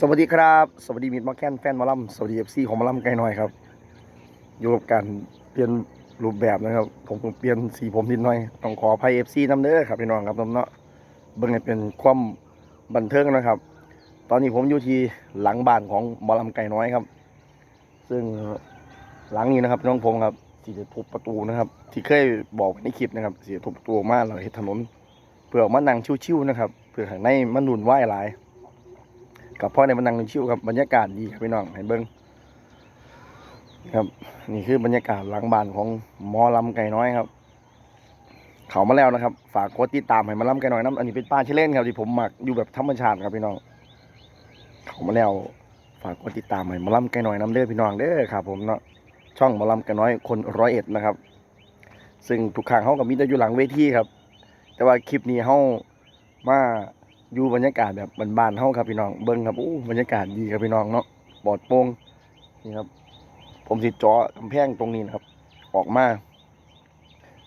สวัสดีครับ สวัสดีมิตรมาแคนแฟนมาลัมสวัสดีเอฟซีของมาลัมไกลหน่อยครับ อยู่กับการเปลี่ยนรูปแบบนะครับ ผมเปลี่ยนสีผมนิดหน่อย ต้องขออภัยเอฟซีน้ำเด้อครับพี่น้องครับน้ำเนาะเบิ่งให้เป็นความบันเทิงนะครับ ตอนนี้ผมอยู่ที่หลังบ้านของหมอลำไก่น้อยครับ ซึ่งหลังนี้นะครับน้องผมครับที่จะทุบประตูนะครับ ที่เคยบอกในคลิปนะครับที่จะทุบประตูออกมาเราเห็นถนนเพื่อมานั่งชิวๆนะครับเพื่อข้างในมันนุ่นไหวหลาย กับพ่อในมันนั่งชิวๆครับบรรยากาศดีครับพี่น้องให้เบิ้งครับนี่คือบรรยากาศหลังบ้านของหมอลำไก่น้อยครับ เขามาแล้วนะครับ ฝากกดติดตามให้มาลำไก่น้อยน้ำอันนี้เป็นป้าชื่อเล่นครับที่ผมหมักอยู่แบบธรรมชาติครับพี่น้อง เขามาแล้ว ฝากกดติดตามให้มาลำไก่น้อยน้ำเด้อพี่น้องเด้อครับ ผมเนาะช่องมาลำไก่น้อยคนร้อยเอ็ดนะครับ ซึ่งทุกครั้งเขากับมิจะอยู่หลังเวทีครับ แต่ว่าคลิปนี้เขามา อยู่บรรยากาศแบบบ้านๆเขาครับพี่น้องเบิ้งครับอู้บรรยากาศดีครับพี่น้องเนาะปลอดโปร่งนี่ครับ ผมสิเจาะกำแพงตรงนี้นะครับ ออกมา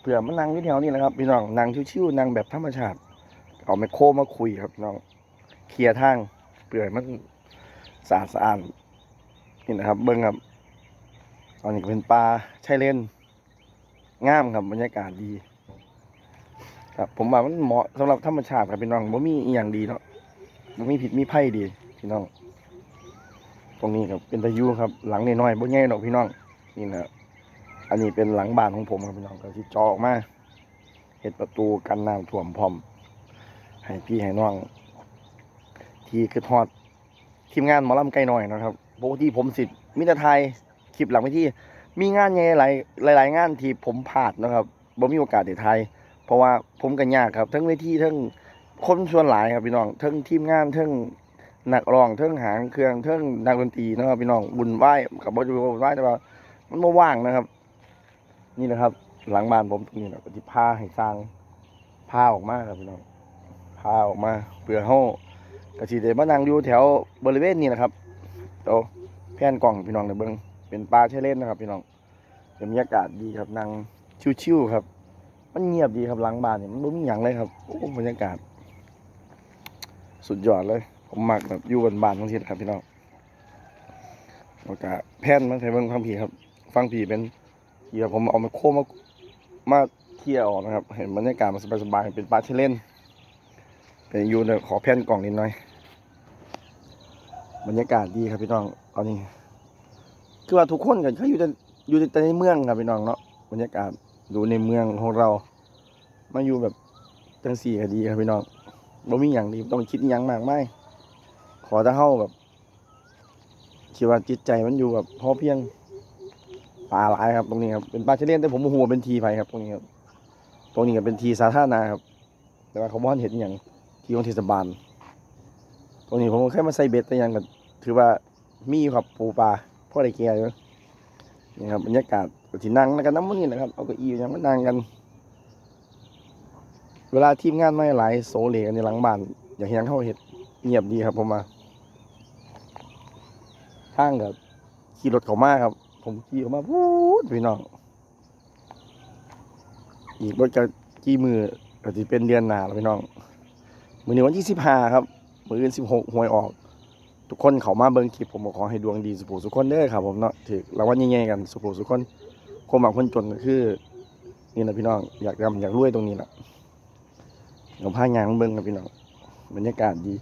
เพื่อมานั่งที่แถวนี้นะครับ พี่น้องนั่งชิวๆนั่งแบบธรรมชาติเอาไมโครมาคุยครับน้องเคลียร์ทางเปลือยมันสะอาดสะอาดนี่นะครับ เบิ้งครับตอนนี้เป็นปลาใช่เล่นงามครับบรรยากาศดี ครับผมว่ามันเหมาะสำหรับธรรมชาติครับพี่น้องบ่มีอีหยังดีเนาะบ่มีผิดมีไผ่ดีพี่น้อง ตรงนี้ครับเป็นตะยูครับ หลังน้อยๆบ่ใหญ่ดอกพี่น้องนี่นะอันนี้เป็นหลังบ้านของผมครับพี่น้องก็สิเจาะออกมาเฮ็ดประตูกันน้ำท่วมพร้อม ให้พี่ให้น้อง ที่คือทอดทีมงานหมอลำไก่น้อยนะครับปกติผมสิทธิมิตรไทยคลิปหลังไปที่ มีงานใหญ่หลายหลายๆงานที่ผมพลาดนะครับบ่มีโอกาสได้ไทย เพราะว่าผมกันยากครับ ทั้งเวทีทั้งคนส่วนหลายครับพี่น้องทั้งทีมงานทั้งนักร้องทั้งหางเครื่องทั้งนักดนตรีนะครับพี่น้องบุญไหว้กับบอจูบุญไหว้แต่ว่ามันไม่ว่างนะครับ นี่นะครับ หลังบ้านผมตรงนี้นะที่ผ้าให้สร้างผ้าออกมาครับพี่น้องผ้าออกมาเพื่อเฮากระสีเดมานั่งอยู่แถวบริเวณนี้นะครับโตแผ่นกล่องพี่น้องในเบิ้งเป็นปลาใช้เล่นนะครับ พี่น้องบรรยากาศดีครับนั่งชิวๆครับ มันเงียบดีครับหลังบ้านเนี่ยมันไม่มีอย่างเลยครับโอ้บรรยากาศ สุดยอดเลย ผมมักแบบอยู่บนบ้านทั้งทีครับพี่น้องโอกาสแพ่นมันใช้เบิ่งฟังผีครับ ฟังผีเป็นเดี๋ยวผมเอามาโค้งมามาเที่ยวออกนะครับ เห็นบรรยากาศมันสบายๆเป็นปลาเชลเล่นเป็นอยู่เนี่ยขอแพ่นกล่องนิดหน่อย บรรยากาศดีครับพี่น้องตอนนี้ คือว่าทุกคนก็เขาอยู่แต่อยู่แต่ในเมืองครับพี่น้องเนาะบรรยากาศ ดูในเมืองของเรา มาอยู่แบบจังสี่ก็ดีครับพี่น้องบ่มีอย่างดีต้องคิดยังมากไม่ขอถ้าเข้าแบบคิดว่าจิตใจมันอยู่แบบพอเพียงปลาหลายครับตรงนี้ครับเป็นปลาเชลเลียนแต่ผมหัวเป็นทีไปครับตรงนี้ครับตรงนี้ก็เป็นทีสาธารณะครับ แต่ว่าเขาบ่ทันเห็นอย่างที่ของเทศบาลตรงนี้ผมก็แค่มาใส่เบ็ดแต่ยังก็ถือว่ามีครับปูปลาพ่อได้แก่อยู่ นี่ครับบรรยากาศก็ที่นั่งแล้วกันน้ำมันนี่นะครับเอาเก้าอี้ยังมานั่งกัน เวลาทีมงานไม่หลายโซเลกันในหลังบ้านอย่างเฮียงเข้าเห็ดเงียบดีครับผมมาทางกับขี่รถเขามาครับ ผมขี่เขามาพูดพี่น้องอีกรถกับกี่มือก็จะเป็นเดือนหนาแล้วพี่น้องมือนี้วันที่สิบห้าครับ มืออื่นสิบหกหวยออก ทุกคนเขามาเบิ่งคลิปผมก็ขอให้ดวงดีสุขสุขคนเด้อครับผมเนาะถือรางวัลใหญ่ๆกันสุขสุขคนควางคนจนก็คือ นี่แหละพี่น้องอยากทำอยากรวยตรงนี้แหละเราพายางเบิ้งครับพี่น้องบรรยากาศดี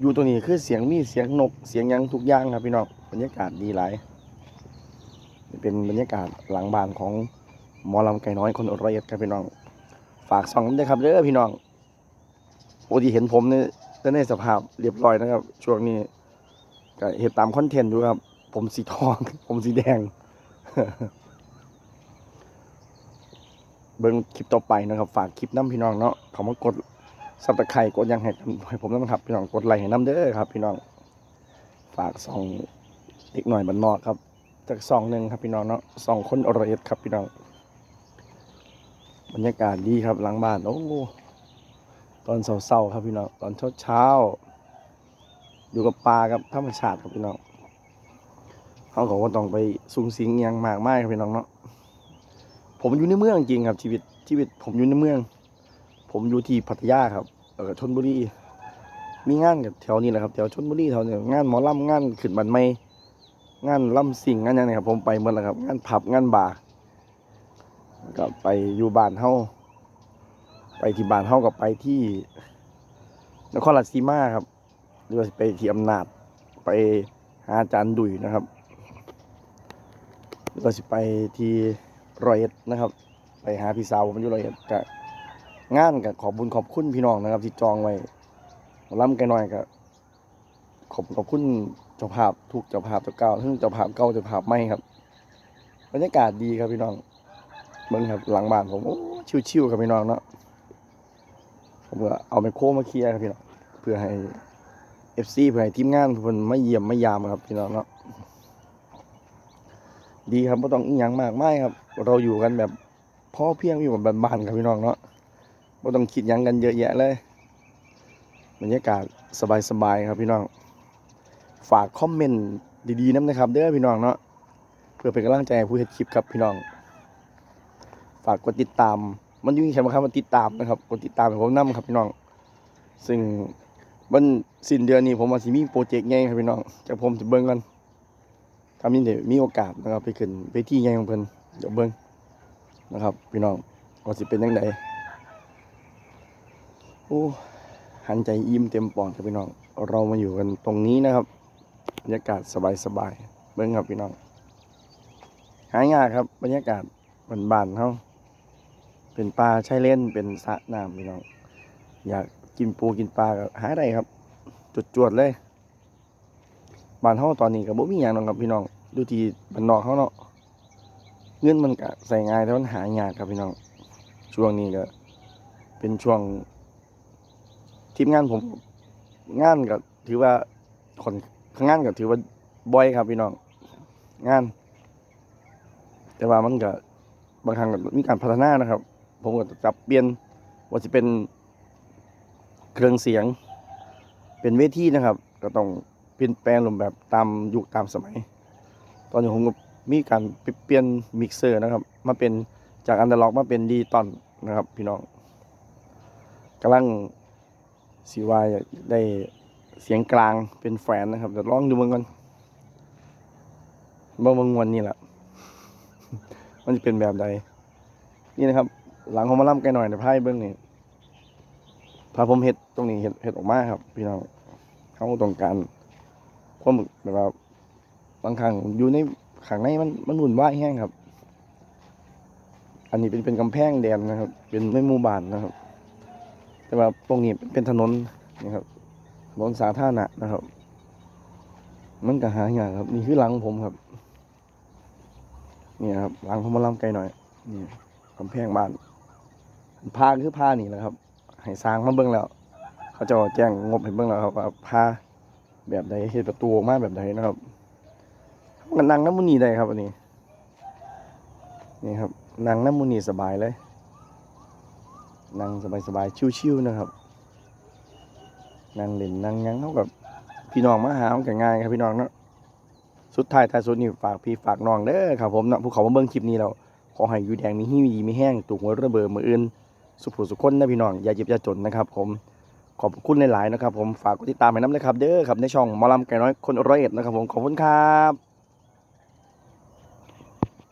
อยู่ตรงนี้คือเสียงมีเสียงนกเสียงยังทุกอย่างครับพี่น้องบรรยากาศดีหลายเป็นบรรยากาศหลังบ้านของหมอลำไก่น้อยคนร้อยเอ็ดครับพี่น้อง ฝากส่องด้วยครับเด้อพี่น้องปกติเห็นผมเนี่ยจะในสภาพเรียบร้อยนะครับ ช่วงนี้ ก็เห็นตามคอนเทนต์อยู่ครับ ผมสีทอง ผมสีแดง เบิ่งคลิปต่อไปนะครับ ฝากคลิปน้ำพี่น้องเนาะเขามากดซับตะไคร่กดยังให้ให้ผมน้ำครับ พี่น้องกดไลค์ให้น้ำเด้อครับ พี่น้อง ฝากซองเล็กหน่อยบันนอกครับ จากซองหนึ่งครับพี่น้องเนาะซองคนอรเอ็ดครับพี่น้อง บรรยากาศดีครับหลังบ้านโอ้ตอนเช้าๆครับพี่น้องตอนเช้าๆ อยู่กับปลากับธรรมชาติครับพี่น้องเขาก็บ่ต้องไปสูงสิงยังมากมายครับพี่น้องเนาะผมอยู่ในเมืองจริงครับชีวิตชีวิต ผมอยู่ในเมือง ผมอยู่ที่พัทยาครับเออชนบุรีมีงานกับแถวนี้แหละครับแถวชลบุรีแถวนี้งานหมอลำงานขึ้นบันไม่งานล่ำสิ่งงานยังไงครับ ผมไปหมดแล้วครับ งานผับงานบาร์ก็ไปอยู่บ้านเฮาไปที่บ้านเฮากับไปที่นครราชสีมาครับ หรือว่าไปที่อำนาจไปหาอาจารย์ดุยนะครับหรือว่าไปที่รอยเอ็ดนะครับ ไปหาพี่สาวผมอยู่รอยเอ็ดกะงานกับขอบบุญขอบคุณพี่น้องนะครับ ที่จองไว้ล่ำไกลหน่อยก็ขอบขอบคุณเจ้าภาพทุกเจ้าภาพเจ้าเก่าทั้งเจ้าภาพเก่าเจ้าภาพใหม่ครับบรรยากาศดีครับพี่น้องเบิ่งครับหลังบ้านผมโอ้ชิวๆครับพี่น้องเนาะผมก็เอาไมโครมาเคลียร์ครับพี่น้องเพื่อให้ เอฟซีเพื่อให้ทีมงานเพิ่นมาเยี่ยมมายามครับพี่น้องเนาะดีครับไม่ต้องอีหยังมากไม่ครับ เราอยู่กันแบบพ่อเพียงอยู่แบบบ้านๆครับพี่น้องเนาะไม่ต้องคิดยังกันเยอะแยะเลยบรรยากาศสบายๆครับพี่น้อง ฝากคอมเมนต์ดีๆน้ำนะครับ เด้อพี่น้องเนาะเพื่อเป็นกำลังใจผู้เฮ็ดคลิปครับพี่น้อง ฝากกดติดตาม มันยุ่งแค่มาคำว่าติดตามนะครับกดติดตามให้ผมนํครับพี่น้อง ซึ่ง วันสิ้นเดือนนี้ผมว่าสิมีโปรเจกต์ใหญ่ครับพี่น้องจะผมจะเบิ่งกันถ้ามีเดี๋ยวมีโอกาสนะครับไปขึ้นไปที่ใหญ่ของเพิ่นเดี๋ยวเบิ่งนะครับ พี่น้องว่าสิเป็นยังไงโอ้หันใจอิ่มเต็มปอดครับพี่น้อง เรามาอยู่กันตรงนี้นะครับบรรยากาศสบายๆเบิ้งครับพี่น้องหายากครับ บรรยากาศบ้านๆเขาเป็นปลาใช้เล่นเป็นสระน้ำพี่น้อง อยาก กินปูกินปลาก็หาได้ครับ จุดจวดๆเลยบ้านเขาตอนนี้ก็บ่มีอย่างหรอกครับพี่น้องดูที่บ้านนอกเขาเนาะเงินมันก็ใส่ง่ายแต่มันหายากครับพี่น้อง ช่วงนี้ก็ เป็นช่วงทีมงานผม งานก็ถือว่าคนงานก็ถือว่าบ่อยครับพี่น้อง งาน แต่ว่ามันก็บางครั้งก็มีการพัฒนานะครับ ผมก็จะจับเปลี่ยนว่าจะเป็น เครื่องเสียง เป็นเวทีนะครับ ก็ต้องเปลี่ยนแปลงลงแบบตามยุคตามสมัย ตอนนี้ผมก็มีการเปลี่ยนมิกเซอร์นะครับ มาเป็นจากอันเดอร์ล็อกมาเป็นดีตอนนะครับ พี่น้องกำลังสีวายได้เสียงกลางเป็นแฟนนะครับจะลองดูมันกันเมื่อวันวันนี้แหละมันจะเป็นแบบใดนี่นะครับ หลังของมาล่ำไกลหน่อยในไพ่เบื้องนี้ พาผมเห็ดตรงนี้เห็ดเห็ดออกมาครับ พี่น้องเขาต้องการความแบบว่าบางครั้งอยู่ในข้างในมันมันหมุนว่ายแห้งครับ อันนี้เป็นเป็นกำแพงแดนนะครับ เป็นไม่มู่บ้านนะครับ แต่ว่าตรงนี้เป็นถนนนะครับถนนสาธารณะนะครับ มันก็หายากครับ นี่คือหลังผมครับนี่ครับหลังผมมาล่ำไกลหน่อยนี่กำแพงบ้านผ้าคือผ้านี่แหละครับ ให้สร้างมาเบิ่งแล้ว เขาจะแจ้งงบให้เบิ่งแล้วครับว่าผ้าแบบใดเฮ็ดประตูออกมาแบบใดนะครับมันนั่งน้ำมุนีได้ครับอันนี้นี่ครับนั่งน้ำมุนีสบายเลยนั่งสบายๆชิวๆนะครับนั่งเล่นนั่งยังเท่ากับพี่น้องมาหามันก็ง่ายครับพี่น้องเนาะสุดท้ายท้ายสุดนี่ฝากพี่ฝากน้องเด้อครับผมเนาะผู้เขามาเบิ่งคลิปนี้แล้วขอให้อยู่แดงมีหิ้วดีมีแห้งตุกหัวระเบิดมืออื่น สุขุสุขคนนะพี่น้องอย่าเจ็บอย่าจนนะครับ ผมขอบคุณหลายๆนะครับ ผมฝากกดติดตามให้น้ำเลยครับ เด้อครับในช่องมอลำไก่น้อยคนร้อยเอ็ดนะครับ ผมขอบคุณครับ